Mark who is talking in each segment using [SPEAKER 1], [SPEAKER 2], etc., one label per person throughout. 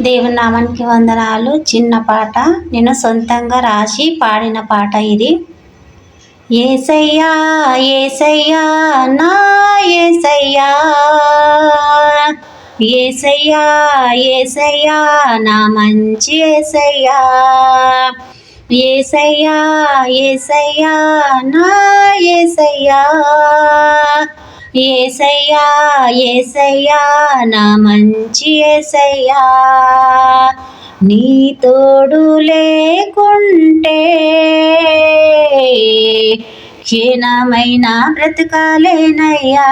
[SPEAKER 1] దేవుని నామానికి వందనాలు. చిన్న పాట. నేను సొంతంగా రాసి పాడిన పాట ఇది. ఏసయ్యా ఏసయ్యా నా ఏసయ్యా. ఏసయ్యా ఏసయ్యా నా మంచి ఏసయ్యా. ఏసయ్యా ఏసయ్యా నా ఏసయ్యా. ఏసయ్యా ఏసయ్యా నా మంచి ఏసయ్యా. నీ తోడు లేకుంటే క్షీణమైన బ్రతకాలేనయ్యా.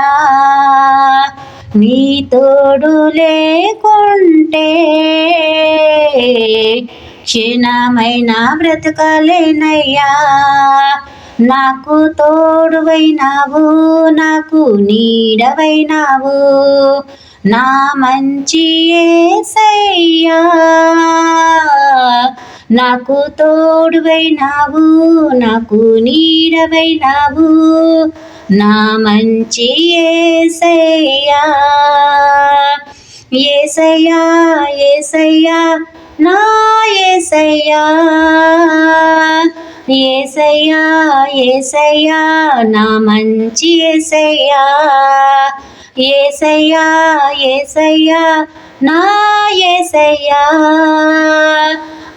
[SPEAKER 1] నీ తోడు లేకుంటే క్షీణమైన బ్రతకాలేనయ్యా. నాకు తోడువైనావు నాకు నీడవైనావు. నా మంచి ఏసయ్యా నాకు తోడువైనావు నాకు నీడవైనావు. నా మంచి ఏసయ్యా ఏసయ్యా ఏసయ్యా నా ఏసయ్యా. ఏసయ్యా ఏసయ్యా నా మంచి ఏసయ్యా. ఏసయ్యా ఏసయ్యా నా ఏసయ్యా.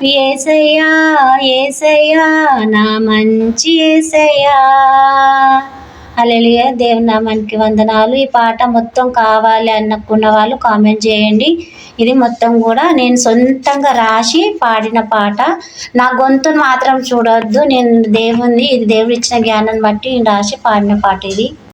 [SPEAKER 1] ఏసయ్యా ఏసయ్యా నా మంచి ఏసయ్యా. అలెలియ దేవుని నామానికి వందనాలు. ఈ పాట మొత్తం కావాలి అనుకున్న వాళ్ళు కామెంట్ చేయండి. ఇది మొత్తం కూడా నేను సొంతంగా రాసి పాడిన పాట. నా గొంతును మాత్రం చూడొద్దు. నేను దేవుని ఇది దేవుడు ఇచ్చిన జ్ఞానాన్ని బట్టి రాసి పాడిన పాట ఇది.